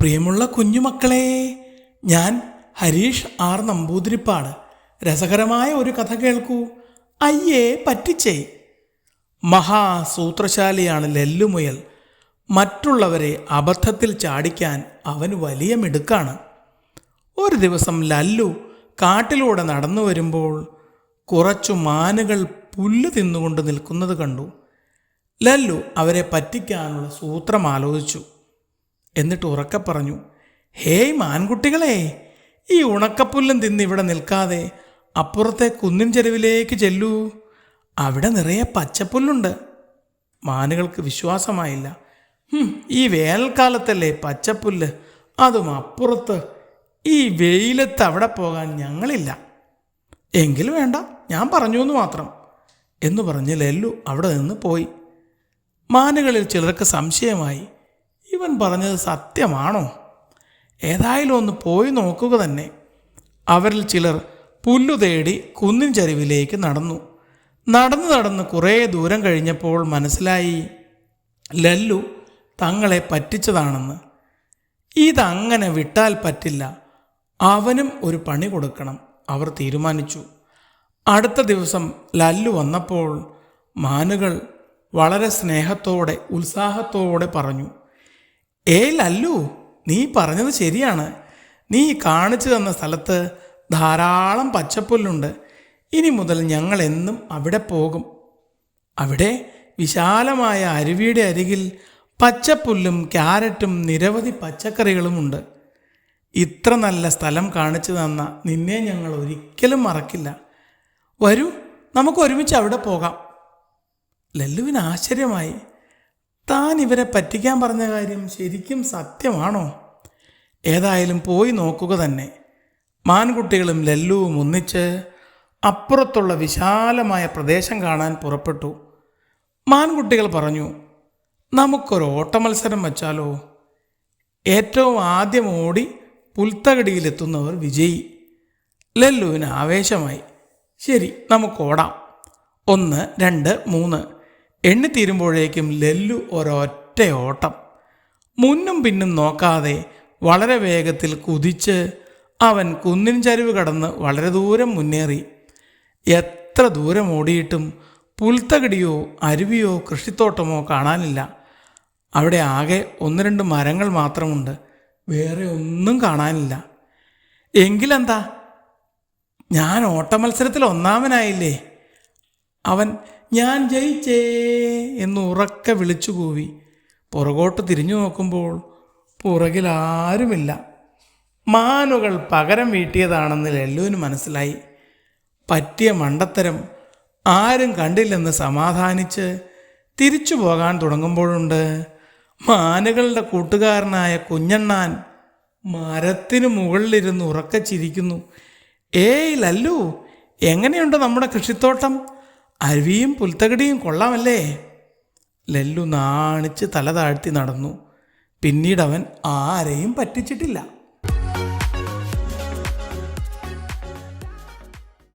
പ്രിയമുള്ള കുഞ്ഞുമക്കളെ ഞാൻ ഹരീഷ് ആർ നമ്പൂതിരിപ്പാട് രസകരമായ ഒരു കഥ കേൾക്കൂ. അയ്യേ പറ്റിച്ചേ. മഹാസൂത്രശാലിയാണ് ലെല്ലുമുയൽ മറ്റുള്ളവരെ അബദ്ധത്തിൽ ചാടിക്കാൻ അവൻ വലിയ മിടുക്കാണ്. ഒരു ദിവസം ലല്ലു കാട്ടിലൂടെ നടന്നു വരുമ്പോൾ കുറച്ചു മാനുകൾ പുല്ല് തിന്നുകൊണ്ട് നിൽക്കുന്നത് കണ്ടു. ലല്ലു അവരെ പറ്റിക്കാനുള്ള സൂത്രം ആലോചിച്ചു. എന്നിട്ട് ഉറക്കെ പറഞ്ഞു ഹേയ് മാൻകുട്ടികളെ ഈ ഉണക്കപ്പുല്ലും തിന്ന് ഇവിടെ നിൽക്കാതെ അപ്പുറത്തെ കുന്നിൻ ചെരുവിലേക്ക് ചെല്ലൂ. അവിടെ നിറയെ പച്ചപ്പുല്ലുണ്ട്. മാനുകൾക്ക് വിശ്വാസമായില്ല. ഈ വേനൽക്കാലത്തല്ലേ പച്ചപ്പുല്ല്? അതും അപ്പുറത്ത്. ഈ വെയിലത്ത് അവിടെ പോകാൻ ഞങ്ങളില്ല. എങ്കിൽ വേണ്ട ഞാൻ പറഞ്ഞു എന്ന് മാത്രം എന്ന് പറഞ്ഞ് ലെല്ലു അവിടെ നിന്ന് പോയി. മാനുകളിൽ ചിലർക്ക് സംശയമായി ഇവൻ പറഞ്ഞത് സത്യമാണോ? ഏതായാലും ഒന്ന് പോയി നോക്കുക തന്നെ. അവരിൽ ചിലർ പുല്ലു തേടി കുന്നിൻ ചരിവിലേക്ക് നടന്നു. നടന്നു നടന്ന് കുറേ ദൂരം കഴിഞ്ഞപ്പോൾ മനസ്സിലായി ലല്ലു തങ്ങളെ പറ്റിച്ചതാണെന്ന്. ഇതങ്ങനെ വിട്ടാൽ പറ്റില്ല. അവനും ഒരു പണി കൊടുക്കണം അവർ തീരുമാനിച്ചു. അടുത്ത ദിവസം ലല്ലു വന്നപ്പോൾ മാനുകൾ വളരെ സ്നേഹത്തോടെ ഉത്സാഹത്തോടെ പറഞ്ഞു ഏയ് ലല്ലു നീ പറഞ്ഞത് ശരിയാണ്. നീ കാണിച്ചു തന്ന സ്ഥലത്ത് ധാരാളം പച്ചപ്പുല്ലുണ്ട്. ഇനി മുതൽ ഞങ്ങൾ എന്നും അവിടെ പോകും. അവിടെ വിശാലമായ അരുവിയുടെ അരികിൽ പച്ചപ്പുല്ലും ക്യാരറ്റും നിരവധി പച്ചക്കറികളുമുണ്ട് ഇത്ര നല്ല സ്ഥലം കാണിച്ചു തന്ന നിന്നെ ഞങ്ങൾ ഒരിക്കലും മറക്കില്ല. വരൂ നമുക്ക് ഒരുമിച്ച് അവിടെ പോകാം. ലല്ലുവിന് ആശ്ചര്യമായി. താൻ ഇവരെ പറ്റിക്കാൻ പറഞ്ഞ കാര്യം ശരിക്കും സത്യമാണോ? ഏതായാലും പോയി നോക്കുക തന്നെ. മാൻകുട്ടികളും ലല്ലുവും ഒന്നിച്ച് അപ്പുറത്തുള്ള വിശാലമായ പ്രദേശം കാണാൻ പുറപ്പെട്ടു. മാൻകുട്ടികൾ പറഞ്ഞു നമുക്കൊരു ഓട്ടമത്സരം വച്ചാലോ? ഏറ്റവും ആദ്യം ഓടി പുൽത്തകടിയിലെത്തുന്നവർ വിജയി. ലല്ലുവിന് ആവേശമായി ശരി നമുക്ക് ഓടാം. ഒന്ന് രണ്ട് മൂന്ന്. എണ്ണിത്തീരുമ്പോഴേക്കും ലല്ലു ഒരൊറ്റ ഓട്ടം. മുന്നും പിന്നും നോക്കാതെ വളരെ വേഗത്തിൽ കുതിച്ച് അവൻ കുന്നിൻ ചരിവ് കടന്ന് വളരെ ദൂരം മുന്നേറി. എത്ര ദൂരം ഓടിയിട്ടും പുൽത്തകടിയോ അരുവിയോ കൃഷിത്തോട്ടമോ കാണാനില്ല. അവിടെ ആകെ ഒന്ന് രണ്ട് മരങ്ങൾ മാത്രമുണ്ട്. വേറെ ഒന്നും കാണാനില്ല. എങ്കിലെന്താ? ഞാൻ ഓട്ടമത്സരത്തിൽ ഒന്നാമനായില്ലേ? അവൻ ഞാൻ ജയിച്ചേ എന്ന് ഉറക്കെ വിളിച്ചു കൂവി. പുറകോട്ട് തിരിഞ്ഞു നോക്കുമ്പോൾ പുറകിൽ ആരുമില്ല. മാനുകൾ പകരം വീട്ടിയതാണെന്ന് ലല്ലുവിന് മനസ്സിലായി. പറ്റിയ മണ്ടത്തരം ആരും കണ്ടില്ലെന്ന് സമാധാനിച്ച് തിരിച്ചു പോകാൻ തുടങ്ങുമ്പോഴുണ്ട് മാനുകളുടെ കൂട്ടുകാരനായ കുഞ്ഞണ്ണാൻ മരത്തിനു മുകളിലിരുന്ന് ഉറക്കെ ചിരിക്കുന്നു. ഏയ് ലല്ലു എങ്ങനെയുണ്ട് നമ്മുടെ കൃഷിത്തോട്ടം? അരുവിയും പുൽത്തകടിയും കൊള്ളാമല്ലേ? ലല്ലു നാണിച്ച് തല താഴ്ത്തി നടന്നു. പിന്നീട് അവൻ ആരെയും പറ്റിച്ചിട്ടില്ല.